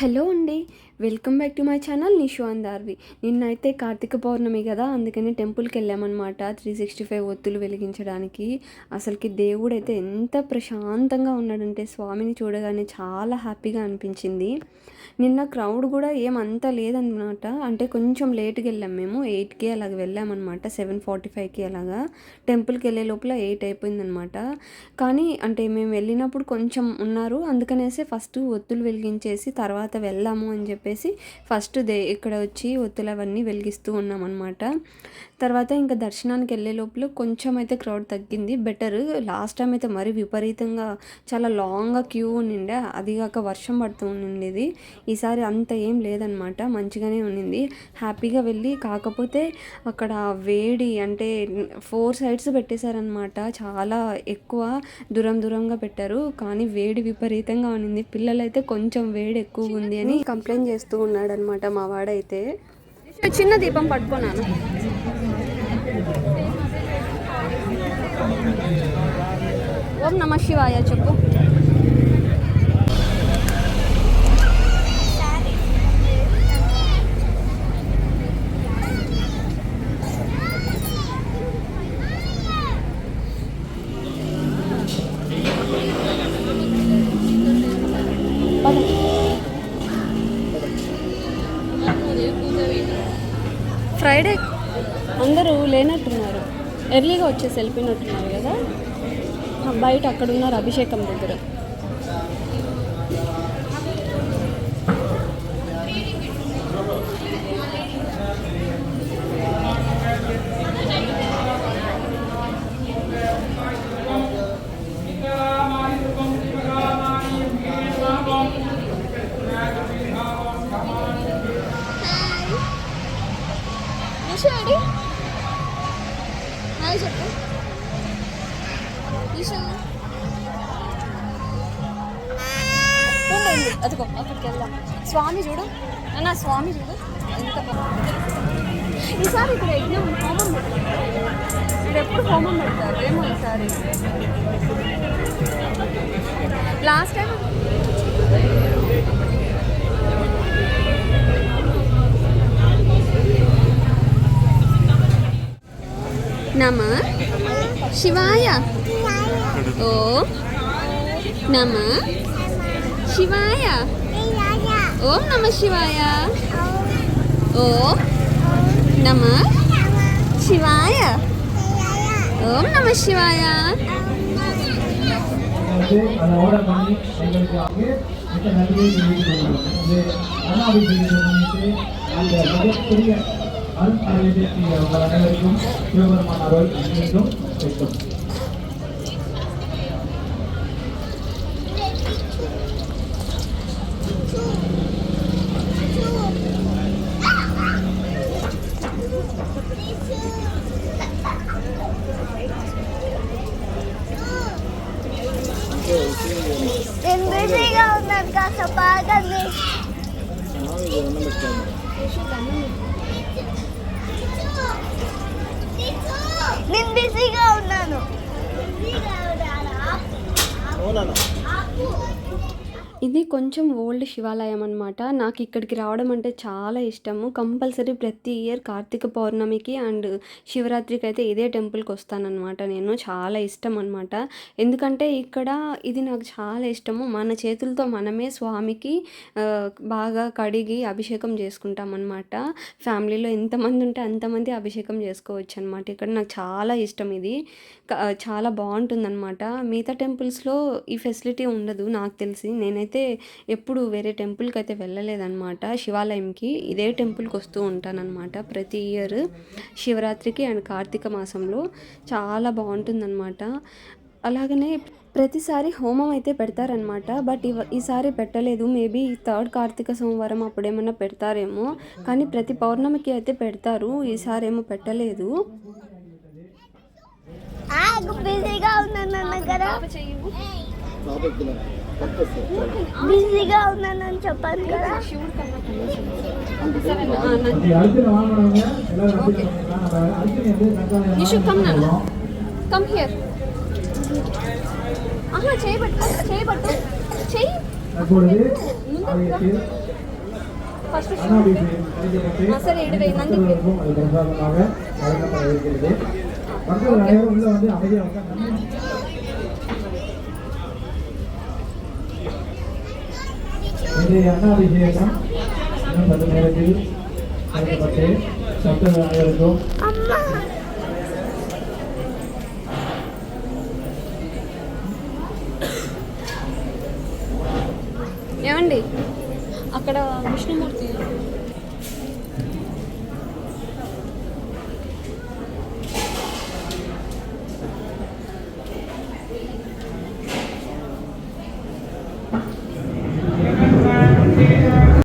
Hello అండి welcome back to my channel Nishu అందార్వి నిన్నైతే కార్తీక పౌర్ణమి కదా అందుకని టెంపుల్కి వెళ్ళామన్నమాట త్రీ సిక్స్టీ ఫైవ్ ఒత్తులు వెలిగించడానికి. అసలుకి దేవుడు అయితే ఎంత ప్రశాంతంగా ఉన్నాడంటే స్వామిని చూడగానే చాలా హ్యాపీగా అనిపించింది. నిన్న క్రౌడ్ కూడా ఏమంత లేదన్నమాట అంటే కొంచెం లేట్కి వెళ్ళాం మేము ఎయిట్కి అలాగ వెళ్ళామన్నమాట సెవెన్ ఫార్టీ ఫైవ్కి అలాగా. టెంపుల్కి వెళ్ళే లోపల ఎయిట్ అయిపోయిందనమాట కానీ అంటే మేము వెళ్ళినప్పుడు కొంచెం ఉన్నారు అందుకనేసి ఫస్ట్ ఒత్తులు వెలిగించేసి తర్వాత వెళ్దాము అని చెప్పేసి ఫస్ట్ దే ఇక్కడ వచ్చి ఒత్తులు అవన్నీ వెలిగిస్తూ ఉన్నాం అనమాట తర్వాత ఇంకా దర్శనానికి వెళ్ళే లోపల కొంచెం అయితే క్రౌడ్ తగ్గింది. బెటర్ లాస్ట్ టైం అయితే మరీ విపరీతంగా చాలా లాంగ్గా క్యూ ఉండిండే. అది కాక వర్షం పడుతూ ఉండింది ఈసారి అంత ఏం లేదనమాట మంచిగానే ఉండింది. హ్యాపీగా వెళ్ళి కాకపోతే అక్కడ వేడి అంటే ఫోర్ సైడ్స్ పెట్టేశారనమాట చాలా ఎక్కువ దూరం దూరంగా పెట్టారు. కానీ వేడి విపరీతంగా ఉండింది. పిల్లలైతే కొంచెం వేడి ఎక్కువ ఉంది అని కంప్లైంట్ చేస్తూ ఉన్నాడు అనమాట మా వాడైతే. చిన్న దీపం పట్టుకున్నాను. ఓం నమ శివాయ చెప్పు. ఫ్రైడే అందరూ లేనట్టున్నారు. ఎర్లీగా వచ్చేసి వెళ్ళిపోయినట్టున్నారు కదా. బయట అక్కడ ఉన్నారు అభిషేకం దగ్గర. అదిగో అక్కడికి వెళ్దాం. స్వామి చూడు. నా స్వామి చూడు. ఎంత ఈసారి ఇక్కడ ఎగ్జామ్ హోమం పెడతారు ఇక్కడ ఎప్పుడు హోమం పెడతారు? ఏమో ఈసారి. లాస్ట్ టైం నమ. శివాయ. 오 나마 시바야 오 나마 시바야 오 나마 시바야 오 나마 시바야 அருள் அறிவித்திய வளங்களுக்கும் சிவபெருமான் அருள் அன்னைக்கும் నేను బిజీగా ఉన్నాను కాస్త బాగండి నేను బిజీగా ఉన్నాను. ఇది కొంచెం ఓల్డ్ శివాలయం అనమాట నాకు ఇక్కడికి రావడం అంటే చాలా ఇష్టము. కంపల్సరీ ప్రతి ఇయర్ కార్తీక పౌర్ణమికి అండ్ శివరాత్రికి అయితే ఇదే టెంపుల్కి వస్తానన్నమాట. నేను చాలా ఇష్టం అనమాట ఎందుకంటే ఇక్కడ ఇది నాకు చాలా ఇష్టము. మన చేతులతో మనమే స్వామికి బాగా కడిగి అభిషేకం చేసుకుంటాం అనమాట ఫ్యామిలీలో ఎంతమంది ఉంటే అంతమంది అభిషేకం చేసుకోవచ్చు అనమాట ఇక్కడ నాకు చాలా ఇష్టం ఇది. చాలా బాగుంటుందన్నమాట. మిగతా టెంపుల్స్లో ఈ ఫెసిలిటీ ఉండదు నాకు తెలిసి. నేనైతే ఎప్పుడు వేరే టెంపుల్కి అయితే వెళ్ళలేదన్నమాట. శివాలయంకి ఇదే టెంపుల్కి వస్తూ ఉంటానన్నమాట ప్రతి ఇయర్ శివరాత్రికి అండ్ కార్తీక మాసంలో. చాలా బాగుంటుందన్నమాట. అలాగనే ప్రతిసారి హోమం అయితే పెడతారనమాట బట్ ఇవ ఈసారి పెట్టలేదు. మేబీ థర్డ్ కార్తీక సోమవారం అప్పుడేమన్నా పెడతారేమో. కానీ ప్రతి పౌర్ణమికి అయితే పెడతారు. ఈసారి ఏమో పెట్టలేదు బిజీగా ఉన్నాను కదా. బిజీగా ఉన్నానని చెప్పాను కదా அப்படி அழுத்தின வாங்கினவங்க எல்லாரும் அழுத்தின அழுத்தின வந்து தக்காளி You should come, Nana. Come here ఆహా చేయబట్టు చేయబట్టు చెయ్యి தற்பொழுது ஆலயத்தில் அன்னாபிஷேகம் நடைபெற்று சரி, இடுவே, நன்றி. பக்தர்களுக்கும் அது பிரசாதமாக வழங்கப்பட இருக்கிறது பக்தர்கள் அனைவரும் உள்ள வந்து அமைதியாக உட்கார்ந்து இன்றைய அன்னாபிஷேகம் இன்னும் சற்று நேரத்தில் நடத்தப்பட்டு பக்தர்கள் அனைவருக்கும் అమ్మా ఏమండి అక్కడ విష్ణుమూర్తి